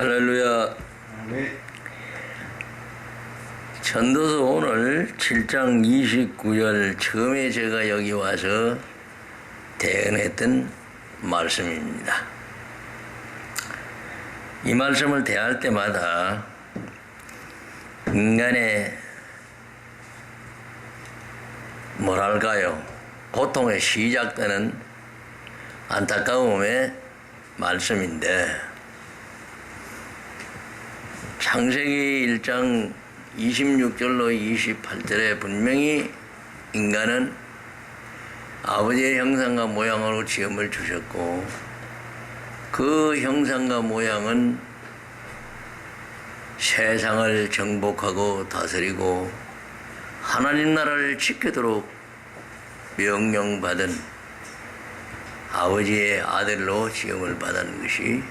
할렐루야. 아멘. 전도서 오늘 7장 29절 처음에 제가 여기 와서 대언했던 말씀입니다. 이 말씀을 대할 때마다 인간의 뭐랄까요 고통에 시작되는 안타까움의 말씀인데 창세기 1장 26절로 28절에 분명히 인간은 아버지의 형상과 모양으로 지음을 주셨고 그 형상과 모양은 세상을 정복하고 다스리고 하나님 나라를 지키도록 명령받은 아버지의 아들로 지음을 받은 것이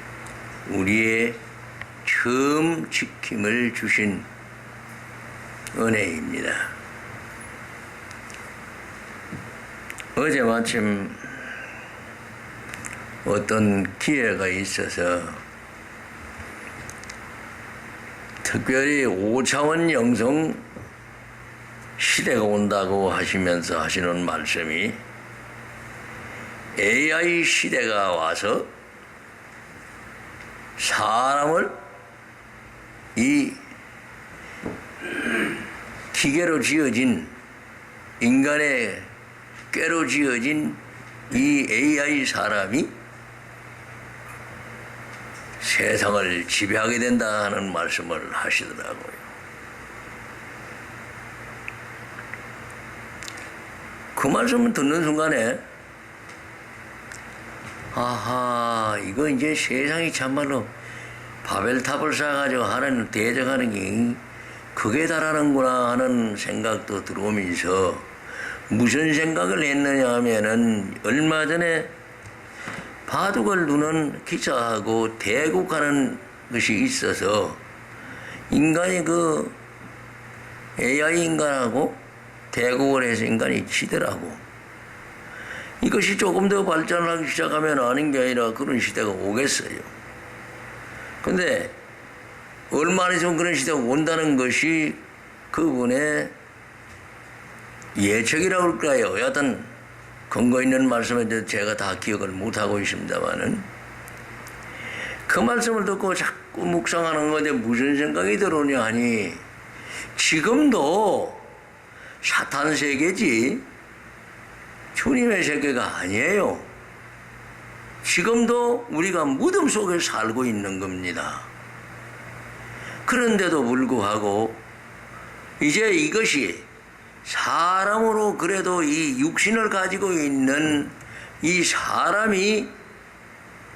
우리의 처음 지킴을 주신 은혜입니다. 어제 마침 어떤 기회가 있어서 특별히 5차원 영성 시대가 온다고 하시면서 하시는 말씀이 AI 시대가 와서 사람을 이 기계로 지어진 인간의 꾀로 지어진 이 AI 사람이 세상을 지배하게 된다 하는 말씀을 하시더라고요. 그 말씀을 듣는 순간에 아하 이거 이제 세상이 참말로 바벨탑을 쌓아가지고 하나님 대적하는 게 그게 다라는구나 하는 생각도 들어오면서 무슨 생각을 했느냐 하면은 얼마 전에 바둑을 두는 기사하고 대국하는 것이 있어서 인간이 그 AI 인간하고 대국을 해서 인간이 치더라고. 이것이 조금 더 발전하기 시작하면 아닌 게 아니라 그런 시대가 오겠어요. 근데 얼마 있으면 그런 시대가 온다는 것이 그분의 예측이라고 할까요? 여하튼 근거 있는 말씀에 대해서 제가 다 기억을 못하고 있습니다만은 그 말씀을 듣고 자꾸 묵상하는 건데 무슨 생각이 들어오냐 하니 지금도 사탄 세계지 주님의 세계가 아니에요. 지금도 우리가 무덤 속에 살고 있는 겁니다. 그런데도 불구하고 이제 이것이 사람으로 그래도 이 육신을 가지고 있는 이 사람이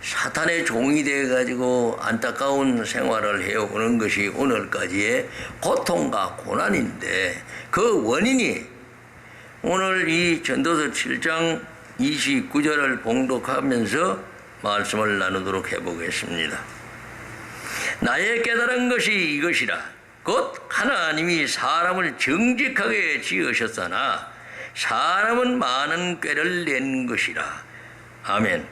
사탄의 종이 되어 가지고 안타까운 생활을 해오는 것이 오늘까지의 고통과 고난인데 그 원인이 오늘 이 전도서 7장 29절을 봉독하면서 말씀을 나누도록 해보겠습니다. 나의 깨달은 것이 이것이라. 곧 하나님이 사람을 정직하게 지으셨으나 사람은 많은 꾀를 낸 것이라. 아멘.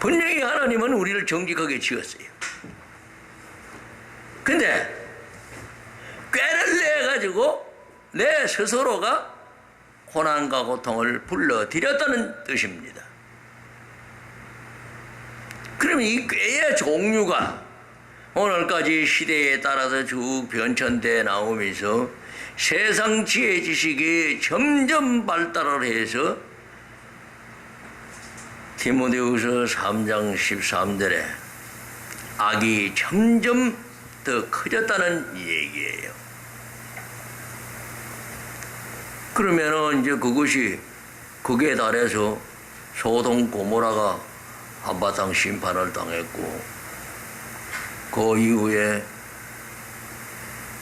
분명히 하나님은 우리를 정직하게 지었어요. 근데 꾀를 내 가지고 내 스스로가 고난과 고통을 불러들였다는 뜻입니다. 그러면 이 꾀의 종류가 오늘까지 시대에 따라서 쭉 변천돼 나오면서 세상 지혜 지식이 점점 발달을 해서 디모데후서 3장 13절에 악이 점점 더 커졌다는 얘기예요. 그러면은 이제 그것이 그게 달해서 소동 고모라가 한바탕 심판을 당했고 그 이후에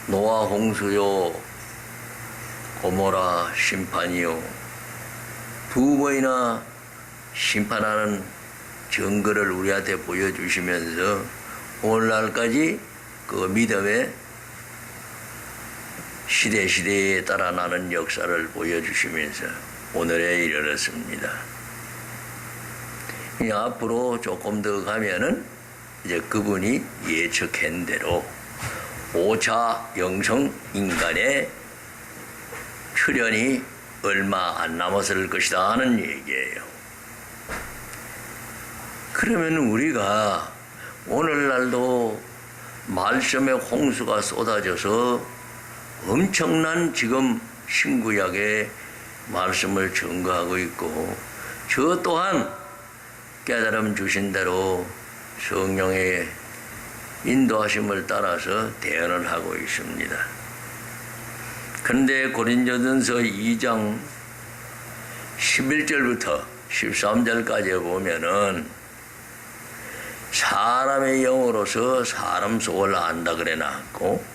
노아 홍수요 고모라 심판이요 두 번이나 심판하는 증거를 우리한테 보여주시면서 오늘날까지 그 믿음의 시대 시대에 따라 나는 역사를 보여주시면서 오늘에 이르렀습니다. 이 앞으로 조금 더 가면은 이제 그분이 예측한 대로 5차 영성 인간의 출현이 얼마 안 남았을 것이다 하는 얘기예요. 그러면 우리가 오늘날도 말씀의 홍수가 쏟아져서 엄청난 지금 신구약의 말씀을 증거하고 있고 저 또한 깨달음 주신 대로 성령의 인도하심을 따라서 대언을 하고 있습니다. 그런데 고린도전서 2장 11절부터 13절까지 보면은 사람의 영으로서 사람 속을 안다 그래 놨고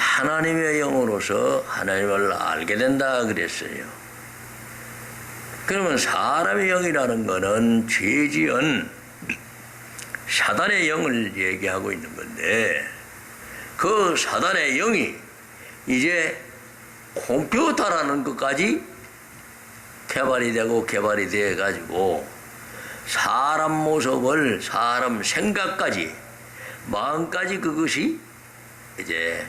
하나님의 영으로서 하나님을 알게 된다 그랬어요. 그러면 사람의 영이라는 것은 죄지은 사단의 영을 얘기하고 있는 건데 그 사단의 영이 이제 컴퓨터라는 것까지 개발이 되고 개발이 돼 가지고 사람 모습을 사람 생각까지 마음까지 그것이 이제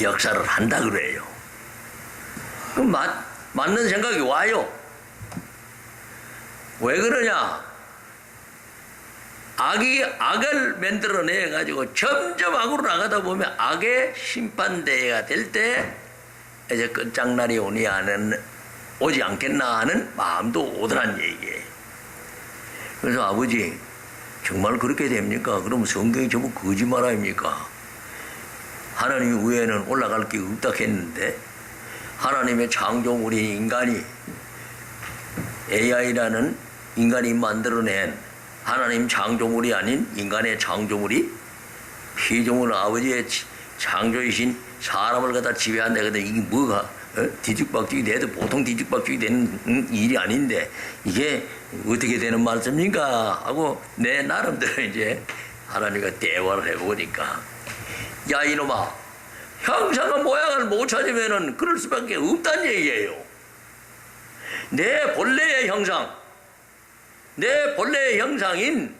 역사를 한다 그래요. 그 맞, 맞는 생각이 와요. 왜 그러냐? 악이 악을 만들어내 가지고 점점 악으로 나가다 보면 악의 심판대회가 될 때 이제 끝장날이 오니 하는 오지 않겠나 하는 마음도 오더란 얘기예요. 그래서 아버지 정말 그렇게 됩니까? 그럼 성경이 전부 거짓말 아닙니까? 하나님 위에는 올라갈 게 없다 했는데 하나님의 창조물인 인간이 AI라는 인간이 만들어낸 하나님 창조물이 아닌 인간의 창조물이 피조물 아버지의 창조이신 사람을 갖다 지배한다 그데 이게 뭐가 어? 뒤죽박죽이 돼도 보통 뒤죽박죽이 되는 음, 일이 아닌데 이게 어떻게 되는 말씀입니까? 하고 내 나름대로 이제 하나님과 대화를 해보니까 야 이놈아 형상과 모양을 못 찾으면은 그럴 수밖에 없다는 얘기예요. 내 본래의 형상 내 본래의 형상인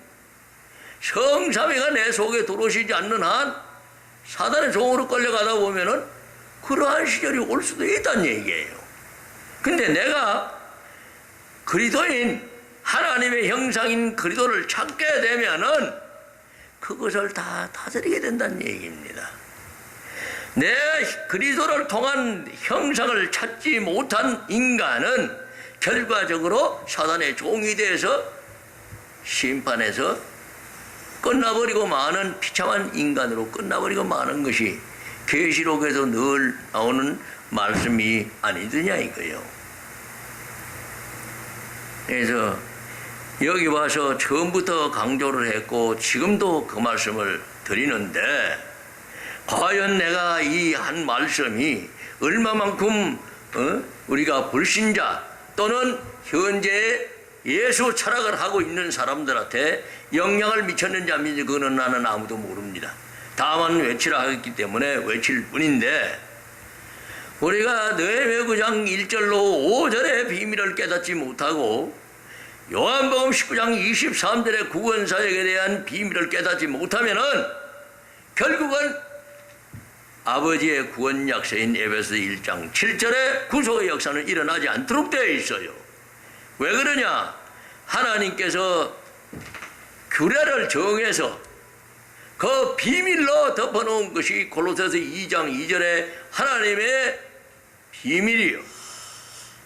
성삼위가 내 속에 들어오시지 않는 한 사단의 종으로 끌려가다 보면은 그러한 시절이 올 수도 있다는 얘기예요. 근데 내가 그리도인 하나님의 형상인 그리도를 찾게 되면은 그것을 다 다스리게 된다는 얘기입니다. 내 그리도를 통한 형상을 찾지 못한 인간은 결과적으로 사단의 종이 돼서 심판에서 끝나버리고 마는 비참한 인간으로 끝나버리고 마는 것이 계시록에서 늘 나오는 말씀이 아니더냐 이거요. 그래서 여기 와서 처음부터 강조를 했고 지금도 그 말씀을 드리는데 과연 내가 이 한 말씀이 얼마만큼 어? 우리가 불신자 또는 현재 예수 철학을 하고 있는 사람들한테 영향을 미쳤는지 안 미쳤는지 그거는 나는 아무도 모릅니다. 다만 외치라 하기 때문에 외칠 뿐인데 우리가 느헤미야 9장 1절로 5절의 비밀을 깨닫지 못하고 요한복음 19장 23절의 구원 사역에 대한 비밀을 깨닫지 못하면은 결국은 아버지의 구원 약속인 에베소 1장 7절의 구속의 역사는 일어나지 않도록 되어 있어요. 왜 그러냐? 하나님께서 규례를 정해서 그 비밀로 덮어놓은 것이 골로새서 2장 2절에 하나님의 비밀이요.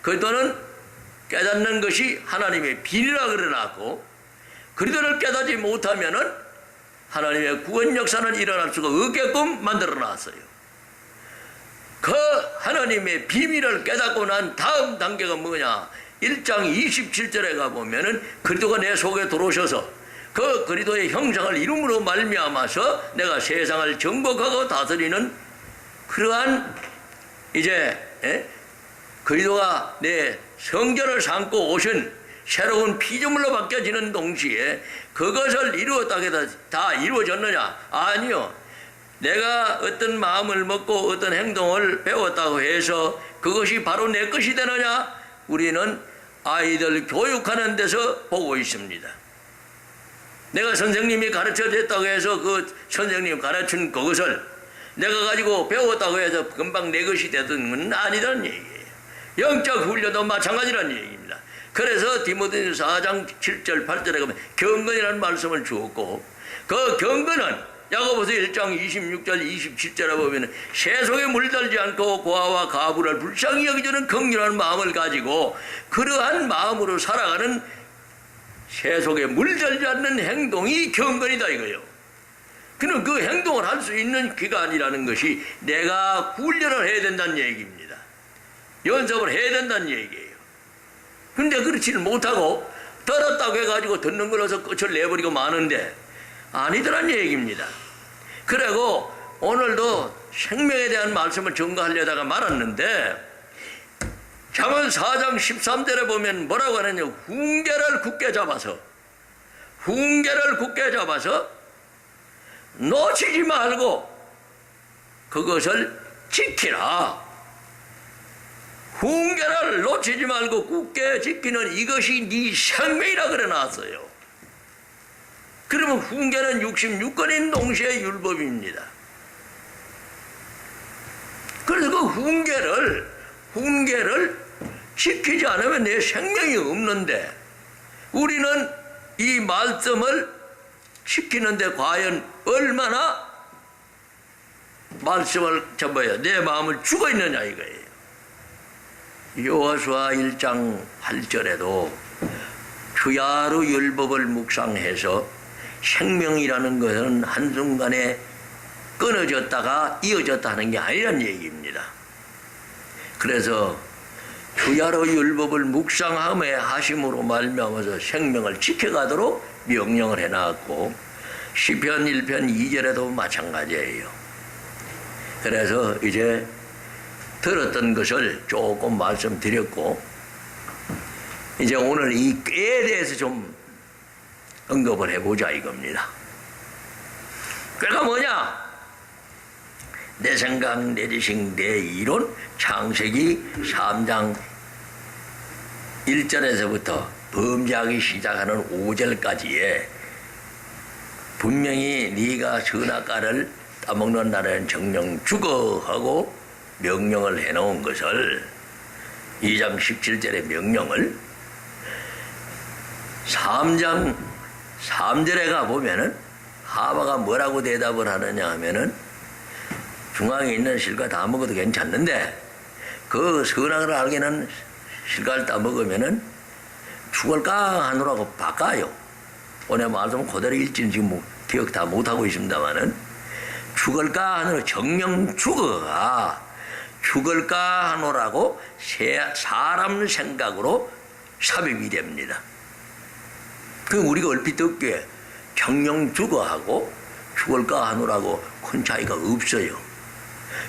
그리도는 깨닫는 것이 하나님의 비밀이라 그래놨고 그리도를 깨닫지 못하면은 하나님의 구원 역사는 일어날 수가 없게끔 만들어 놨어요. 그 하나님의 비밀을 깨닫고 난 다음 단계가 뭐냐? 1장 27절에 가 보면은 그리도가 내 속에 들어오셔서 그 그리도의 형상을 이름으로 말미암아서 내가 세상을 정복하고 다스리는 그러한 이제 에? 그리도가 내 성전을 삼고 오신 새로운 피조물로 바뀌어지는 동시에 그것을 이루었다 해도 다 이루어졌느냐? 아니요. 내가 어떤 마음을 먹고 어떤 행동을 배웠다고 해서 그것이 바로 내 것이 되느냐? 우리는 아이들 교육하는 데서 보고 있습니다. 내가 선생님이 가르쳐 줬다고 해서 그 선생님 가르친 그것을 내가 가지고 배웠다고 해서 금방 내 것이 되던 건 아니라는 얘기예요. 영적 훈련도 마찬가지라는 얘기입니다. 그래서 디모데전서 4장 7절 8절에 가면 경건이라는 말씀을 주었고 그 경건은 야고보서 1장 26절 27절에 보면 세속에 물들지 않고 고아와 가부를 불쌍히 여기주는 긍휼한 마음을 가지고 그러한 마음으로 살아가는 세속에 물들지 않는 행동이 경건이다 이거예요. 그는 그 행동을 할 수 있는 기간이라는 것이 내가 훈련을 해야 된다는 얘기입니다. 연습을 해야 된다는 얘기예요. 근데 그렇지는 못하고 들었다고 해가지고 듣는 걸로서 끝을 내버리고 마는데 아니더란 얘기입니다. 그리고 오늘도 생명에 대한 말씀을 전가하려다가 말았는데 잠언 4장 13절에 보면 뭐라고 하느냐 훈계를 굳게 잡아서 훈계를 굳게 잡아서 놓치지 말고 그것을 지키라. 훈계를 놓치지 말고 굳게 지키는 이것이 네 생명이라 그래 놨어요. 그러면 훈계는 66권인 동시에 율법입니다. 그래서 그 훈계를 훈계를 지키지 않으면 내 생명이 없는데 우리는 이 말씀을 지키는데 과연 얼마나 말씀을 접어야 내 마음을 죽어 있느냐 이거예요. 요호수아 1장 8절에도 주야로 율법을 묵상해서 생명이라는 것은 한순간에 끊어졌다가 이어졌다 하는 게 아니란 얘기입니다. 그래서 주야로 율법을 묵상함에 하심으로 말미암아서 생명을 지켜가도록 명령을 해놨고 시편 1편 2절에도 마찬가지예요. 그래서 이제 들었던 것을 조금 말씀드렸고 이제 오늘 이 꾀에 대해서 좀 언급을 해보자 이겁니다. 꾀가 뭐냐? 내 생각, 내 지식, 내 이론, 창세기 3장 1절에서부터 범죄하기 시작하는 5절까지에 분명히 네가 선악과를 따먹는 날에는 정령 죽어 하고 명령을 해놓은 것을 2장 17절의 명령을 3장 3절에 가 보면은 하바가 뭐라고 대답을 하느냐 하면은 중앙에 있는 실과 다 먹어도 괜찮는데 그 선악을 알게는 실과를 다 먹으면은 죽을까 하노라고 바꿔요. 오늘 말씀 그대로 읽지는 지금 뭐 기억 다 못하고 있습니다만은 죽을까 하노라 정령 죽어가 죽을까 하노라고 사람 생각으로 삽입이 됩니다. 그 우리가 얼핏 듣기에 정령 죽어하고 죽을까 하노라고 큰 차이가 없어요.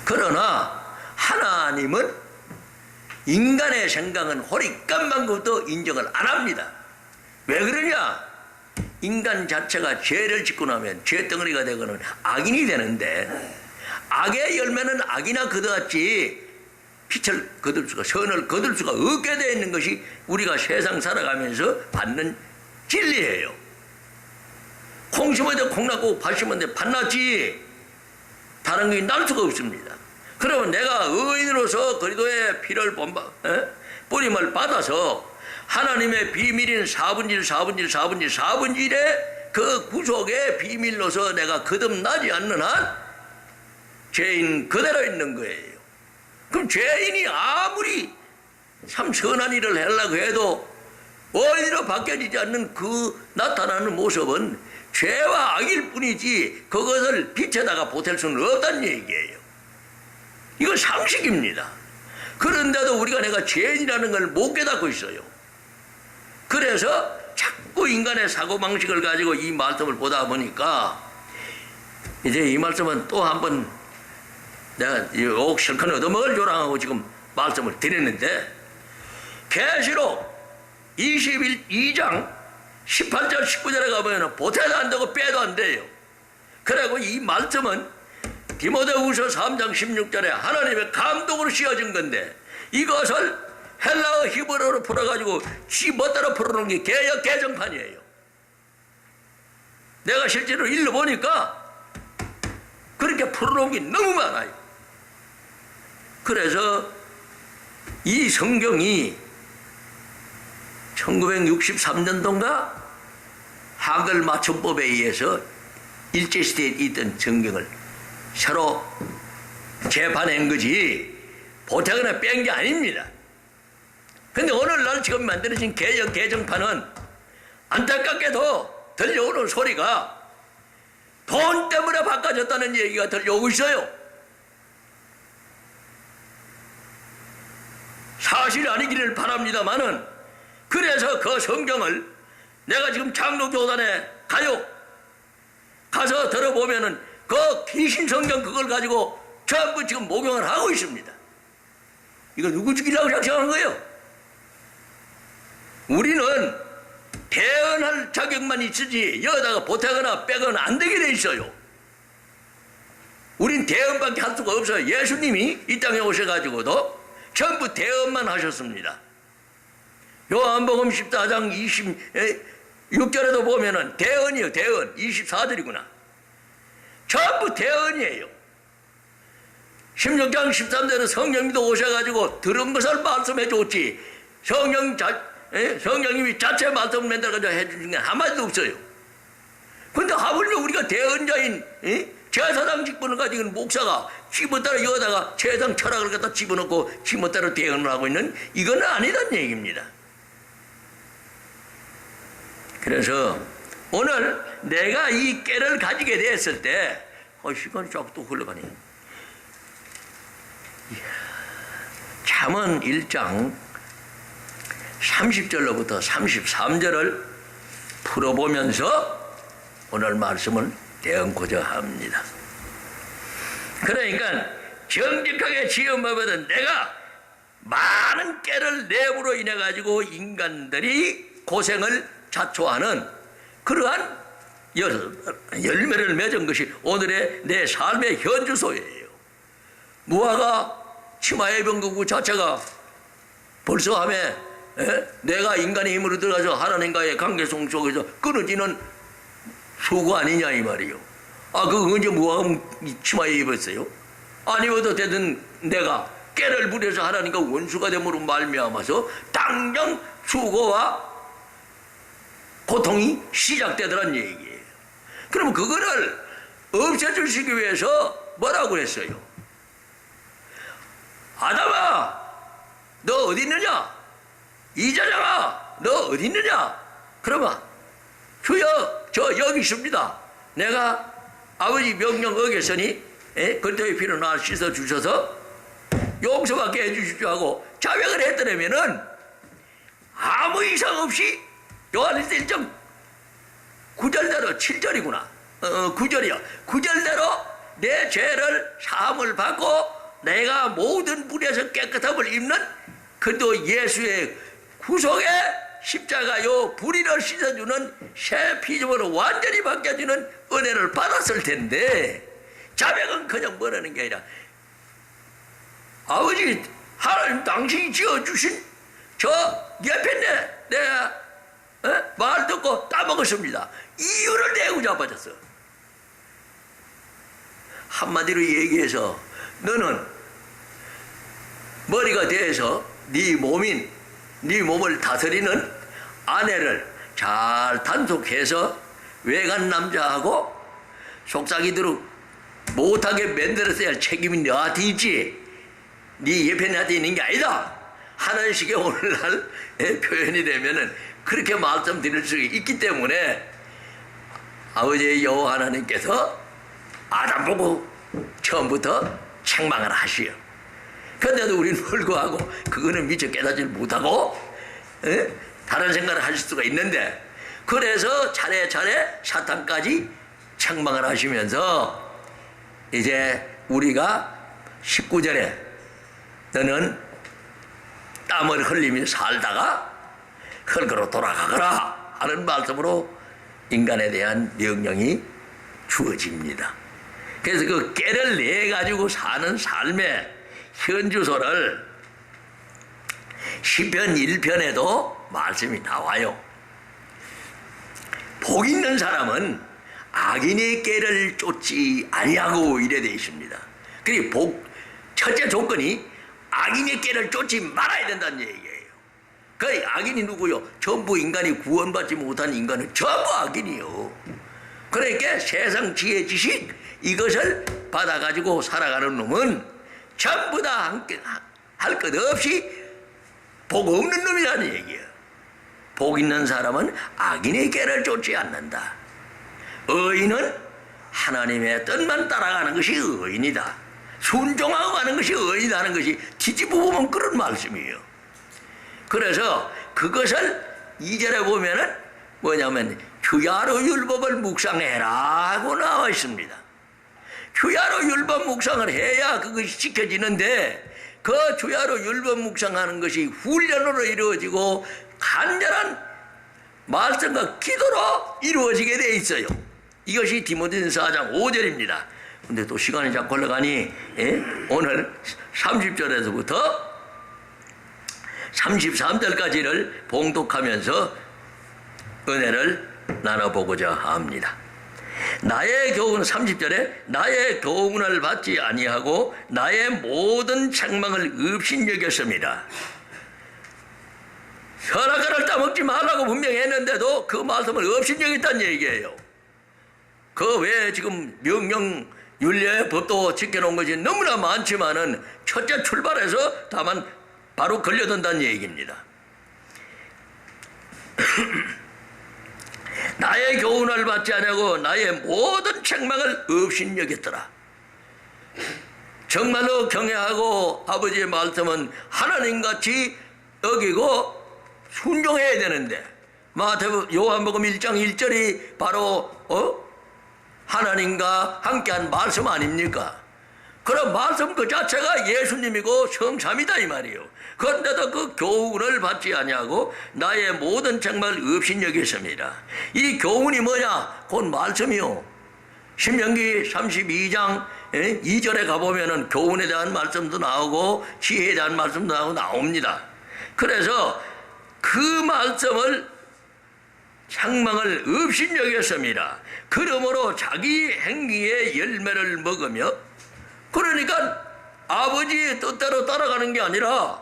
그러나 하나님은 인간의 생각은 호리깜만 것도 인정을 안 합니다. 왜 그러냐? 인간 자체가 죄를 짓고 나면 죄덩어리가 되거나 악인이 되는데 악의 열매는 악이나 거두었지 빛을 거둘 수가 선을 거둘 수가 없게 되어 있는 것이 우리가 세상 살아가면서 받는 진리예요. 콩 심어도 콩 났고 밭 심었는데 밭 났지 다른 게날 수가 없습니다. 그러면 내가 의인으로서 그리도의 피를 본바, 에? 뿌림을 받아서 하나님의 비밀인 4분질, 4분질, 4분질, 4분질의 그 구속의 비밀로서 내가 거듭나지 않는 한 죄인 그대로 있는 거예요. 그럼 죄인이 아무리 참 선한 일을 하려고 해도 어디로 바뀌어지지 않는 그 나타나는 모습은 죄와 악일 뿐이지 그것을 빛에다가 보탤 수는 없다는 얘기예요. 이건 상식입니다. 그런데도 우리가 내가 죄인이라는 걸 못 깨닫고 있어요. 그래서 자꾸 인간의 사고방식을 가지고 이 말씀을 보다 보니까 이제 이 말씀은 또 한번 내가 욕 실컷 얻어먹을 조랑하고 지금 말씀을 드렸는데 계시록 21장 18절 19절에 가보면 보태도 안 되고 빼도 안 돼요. 그리고 이 말씀은 디모데후서 3장 16절에 하나님의 감동으로 씌워진 건데 이것을 헬라어 히브리어로 풀어가지고 지 멋대로 풀어놓은 게 개역 개정판이에요. 내가 실제로 읽어보니까 그렇게 풀어놓은 게 너무 많아요. 그래서 이 성경이 1963년도인가 하글 맞춤법에 의해서 일제시대에 있던 성경을 새로 재판한 거지 보태거나 뺀 게 아닙니다. 근데 오늘날 지금 만들어진 개정 개정판은 안타깝게도 들려오는 소리가 돈 때문에 바꿔졌다는 얘기가 들려오고 있어요. 사실이 아니기를 바랍니다만은 그래서 그 성경을 내가 지금 장로교단에 가요. 가서 들어보면은 그 귀신 성경 그걸 가지고 전부 지금 목용을 하고 있습니다. 이거 누구 죽이라고 작성한 거예요? 우리는 대언할 자격만 있으지 여다가 보태거나 빼거나 안 되게 돼 있어요. 우린 대언밖에 할 수가 없어요. 예수님이 이 땅에 오셔가지고도 전부 대언만 하셨습니다. 요한복음 14장 26절에도 보면은 대언이요, 대언. 24절이구나. 전부 대언이에요. 16장 13절에 성령님도 오셔가지고 들은 것을 말씀해 줬지. 성령 자, 예? 성령님이 자체 말씀을 만들어가지고 해주는 게 한마디도 없어요. 근데 하물며 우리가 대언자인 예? 제사장 직분을 가지고 있는 목사가 지멋대로 여다가 제사장 철학을 갖다 집어넣고 지멋대로 대언을 하고 있는 이건 아니란 얘기입니다. 그래서 오늘 내가 이 깨를 가지게 됐을 때, 어, 시간이 자꾸 또 흘러가네. 잠언 1장 30절로부터 33절을 풀어보면서 오늘 말씀을 대응고자 합니다. 그러니까 정직하게 지음받은 내가 많은 깨를 내부로 인해 가지고 인간들이 고생을 자초하는 그러한 열, 열매를 맺은 것이 오늘의 내 삶의 현주소예요. 무화과 치마의 병거구 자체가 벌써 함에 에? 내가 인간의 힘으로 들어가서 하나님과의 관계성 속에서 끊어지는 수고 아니냐 이 말이요. 아, 그 언제 무화과 치마에 입었어요? 아니어도 되든 내가 깨를 부려서 하나님과 원수가 됨으로 말미암아서 당장 수고와 고통이 시작되더란 얘기예요. 그러면 그거를 없애주시기 위해서 뭐라고 했어요? 아담아, 너 어디 있느냐? 이자장아, 너 어디 있느냐? 그러면 주여, 저 여기 있습니다. 내가 아버지 명령 어겼으니 에? 그때의 피로 나 씻어 주셔서 용서받게 해주십시오 하고 자백을 했더라면은 아무 이상 없이 요한일서 1장 9절대로 7절이구나. 어, 9절이요. 9절대로 내 죄를 사함을 받고 내가 모든 불에서 깨끗함을 입는 그도 예수의 구속의 십자가요 불의를 씻어주는 새 피조물로 완전히 바뀌어주는 은혜를 받았을 텐데 자백은 그냥 뭐라는 게 아니라 아버지 하나님 당신이 지어주신 저 옆에 내 내가 어? 말 듣고 따먹었습니다. 이유를 내고자 빠졌어. 한마디로 얘기해서 너는 머리가 돼서 네 몸인 네 몸을 다스리는 아내를 잘 단속해서 외간 남자하고 속삭이도록 못하게 만들었어야 할 책임이 너한테 있지. 네 옆에 나한테 있는 게 아니다. 하는 식의 오늘날 표현이 되면은 그렇게 말씀드릴 수 있기 때문에 아버지 여호와 하나님께서 아담 보고 처음부터 책망을 하시오. 근데도 우리는 불구하고 그거는 미처 깨닫지 못하고 에? 다른 생각을 하실 수가 있는데 그래서 차례차례 사탄까지 책망을 하시면서 이제 우리가 19절에 너는 땀을 흘리며 살다가 흙으로 돌아가거라 하는 말씀으로 인간에 대한 명령이 주어집니다. 그래서 그 깨를 내 가지고 사는 삶의 현주소를 시편 1편에도 말씀이 나와요. 복 있는 사람은 악인의 깨를 쫓지 아니하고 이래 되어 있습니다. 그리고 복 첫째 조건이 악인의 깨를 쫓지 말아야 된다는 얘기예요. 그 악인이 누구요? 전부 인간이 구원받지 못한 인간은 전부 악인이요. 그러니까 세상 지혜 지식 이것을 받아가지고 살아가는 놈은 전부 다 할 것 없이 복 없는 놈이라는 얘기예요. 복 있는 사람은 악인의 깨를 쫓지 않는다. 의인은 하나님의 뜻만 따라가는 것이 의인이다. 순종하고 가는 것이 의인이라는 것이 뒤집어 보면 그런 말씀이에요. 그래서 그것을 이절에 보면은 뭐냐면 주야로 율법을 묵상해라고 나와 있습니다. 주야로 율법 묵상을 해야 그것이 지켜지는데 그 주야로 율법 묵상하는 것이 훈련으로 이루어지고 간절한 말씀과 기도로 이루어지게 돼 있어요. 이것이 디모데전서 4장 5절입니다. 근데 또 시간이 자꾸 흘러가니 예? 오늘 30절에서부터 33절까지를 봉독하면서 은혜를 나눠보고자 합니다. 나의 교훈 30절에 나의 교훈을 받지 아니하고 나의 모든 책망을 없인 여겼습니다. 혈압가를 따먹지 말라고 분명히 했는데도 그 말씀을 없인 여겼다는 얘기예요. 그 외에 지금 명령 윤리의 법도 지켜놓은 것이 너무나 많지만은 첫째 출발해서 다만 바로 걸려든다는 얘기입니다. 나의 교훈을 받지 않고 나의 모든 책망을 없인 여겼더라. 정말로 경외하고 아버지의 말씀은 하나님같이 여기고 순종해야 되는데 마태복 요한복음 1장 1절이 바로 어? 하나님과 함께한 말씀 아닙니까? 그런 말씀 그 자체가 예수님이고 성삼이다 이 말이에요. 그런데도 그 교훈을 받지 아니하고 나의 모든 책망을 없인 여겼습니다. 이 교훈이 뭐냐? 곧 말씀이요. 신명기 32장 2절에 가보면은 교훈에 대한 말씀도 나오고 지혜에 대한 말씀도 나오고 나옵니다. 그래서 그 말씀을 상망을 없인 여겼습니다. 그러므로 자기 행위의 열매를 먹으며 그러니까 아버지의 뜻대로 따라가는 게 아니라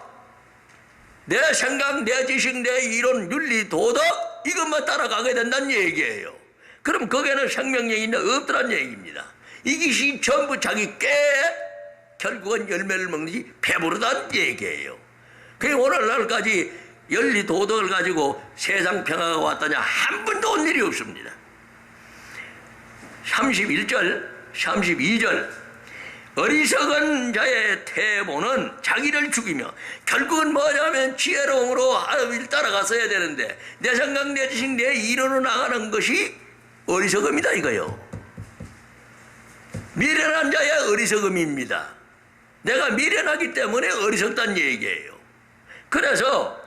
내 생각, 내 지식, 내 이론, 윤리, 도덕 이것만 따라가게 된다는 얘기예요. 그럼 거기에는 생명력이 없더란 얘기입니다. 이것이 전부 자기 깨 결국은 열매를 먹는지 배부르다는 얘기예요. 그 오늘날까지 열리 도덕을 가지고 세상 평화가 왔다냐 한 번도 온 일이 없습니다. 31절, 32절 어리석은 자의 태모는 자기를 죽이며 결국은 뭐냐면 지혜로움으로 하나님을 따라갔어야 되는데 내 생각, 내 지식, 내 이론으로 나가는 것이 어리석음이다 이거요. 미련한 자의 어리석음입니다. 내가 미련하기 때문에 어리석다는 얘기예요. 그래서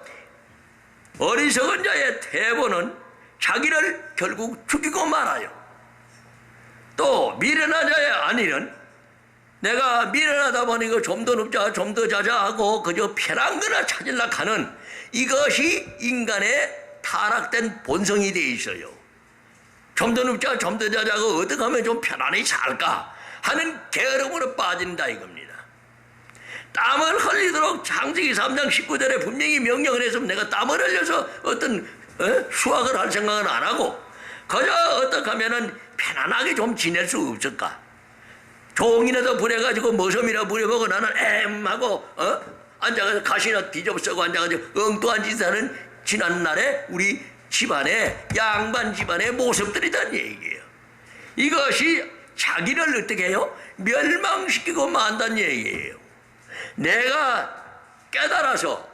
어리석은 자의 태보는 자기를 결국 죽이고 말아요. 또 미련한 자의 아니는 내가 미련하다 보니까 좀 더 눕자, 좀 더 자자 하고 그저 편한 거나 찾으려 하는 이것이 인간의 타락된 본성이 돼 있어요. 좀 더 눕자, 좀 더 자자고 어떻게 하면 좀 편안히 살까 하는 게으름으로 빠진다 이겁니다. 땀을 흘리도록 창세기 3장 19절에 분명히 명령을 했으면 내가 땀을 흘려서 어떤 어? 수학을 할 생각은 안 하고 그저 어떻게 하면은 편안하게 좀 지낼 수 없을까? 종이라도 부려가지고 머섬이라 부려보고 나는 엠 하고 어? 앉아가서 가시나 뒤집어 쓰고 앉아가지고 엉뚱한 짓 하는 지난날에 우리 집안의 양반 집안의 모습들이란 얘기예요. 이것이 자기를 어떻게 해요? 멸망시키고 만단 얘기예요. 내가 깨달아서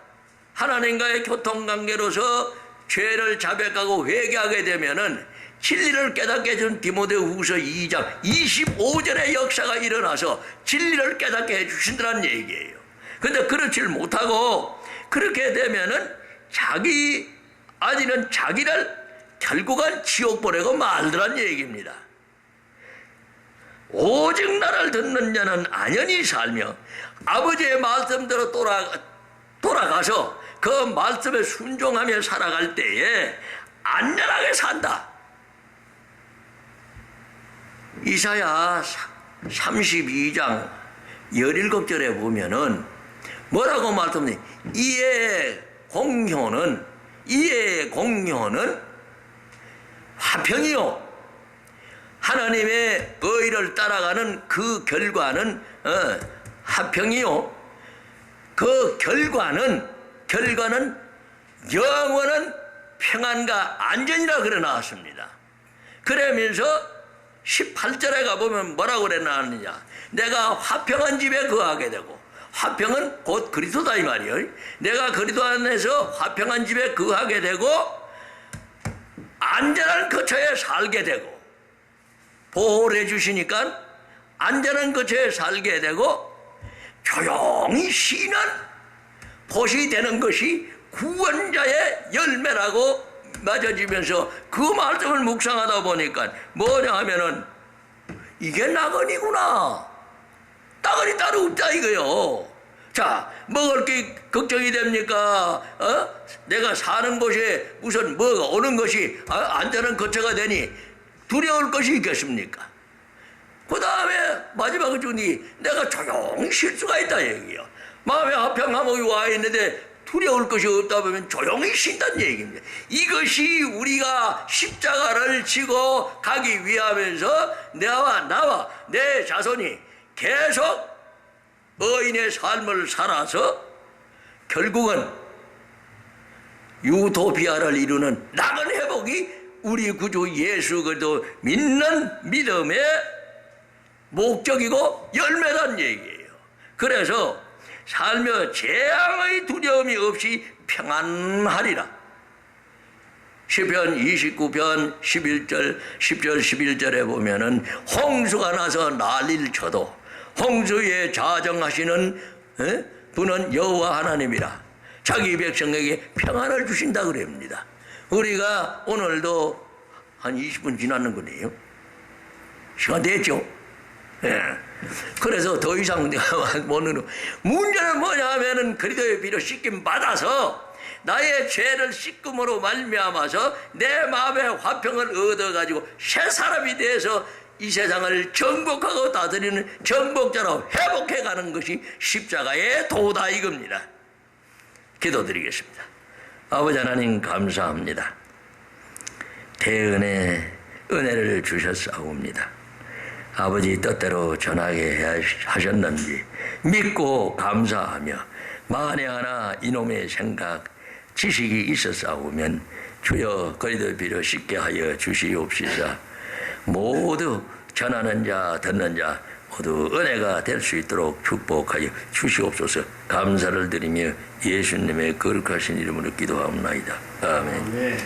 하나님과의 교통관계로서 죄를 자백하고 회개하게 되면은 진리를 깨닫게 해준 디모데 후서 2장 25절의 역사가 일어나서 진리를 깨닫게 해주신다는 얘기예요. 근데 그렇지를 못하고 그렇게 되면은 자기 아니는 자기를 결국은 지옥 보내고 말더란 얘기입니다. 오직 나를 듣는 자는 안연히 살며 아버지의 말씀대로 돌아, 돌아가서 그 말씀에 순종하며 살아갈 때에 안전하게 산다. 이사야 32장 17절에 보면은 뭐라고 말씀해? 이의 공효는 이의 공효는 화평이요. 하나님의 의를 따라가는 그 결과는 어, 화평이요. 그 결과는 결과는 영원한 평안과 안전이라 그래 나왔습니다. 그러면서 18절에 가보면 뭐라고 그래 나왔느냐. 내가 화평한 집에 거하게 되고 화평은 곧 그리스도다 이 말이에요. 내가 그리스도 안에서 화평한 집에 거하게 되고 안전한 거처에 살게 되고 보호를 해주시니까 안전한 거처에 살게 되고 조용히 쉬는 보시 되는 것이 구원자의 열매라고 맞아지면서 그 말씀을 묵상하다 보니까 뭐냐 하면은 이게 나건이구나. 나건이 따로 없다 이거요. 자, 먹을 게 걱정이 됩니까? 어? 내가 사는 곳에 무슨 뭐가 오는 것이 아, 안전한 거처가 되니 두려울 것이 있겠습니까? 그 다음에 마지막에 주니 내가 조용히 쉴 수가 있다 얘기요. 마음에 화평함이 와 있는데 두려울 것이 없다 보면 조용히 쉰다는 얘기입니다. 이것이 우리가 십자가를 지고 가기 위하면서 나와 나와 내 자손이 계속 의인의 삶을 살아서 결국은 유토피아를 이루는 나은 회복이 우리 구주 예수 그리스도 믿는 믿음의 목적이고 열매란 얘기예요. 그래서 살며 재앙의 두려움이 없이 평안하리라. 시편 29편 11절 10절 11절에 보면은 홍수가 나서 난리를 쳐도 홍수에 자정하시는 에? 분은 여호와 하나님이라 자기 백성에게 평안을 주신다 그럽니다. 우리가 오늘도 한 20분 지났는 거네요. 시간 됐죠? 예. 그래서 더 이상 내가 모르는 문제는 뭐냐 하면은 그리스도의 피로 씻김 받아서 나의 죄를 씻음으로 말미암아서 내 마음의 화평을 얻어 가지고 새 사람이 돼서 이 세상을 정복하고 다스리는 정복자로 회복해 가는 것이 십자가의 도다 이겁니다. 기도드리겠습니다. 아버지 하나님 감사합니다. 대은의 은혜를 주셨사옵니다. 아버지 뜻대로 전하게 하셨는지 믿고 감사하며 만에 하나 이놈의 생각 지식이 있었사오면 주여 거리도 비려 쉽게 하여 주시옵시사. 모두 전하는 자 듣는 자 모두 은혜가 될 수 있도록 축복하여 주시옵소서. 감사를 드리며 예수님의 거룩하신 이름으로 기도하옵나이다. 아멘. 네.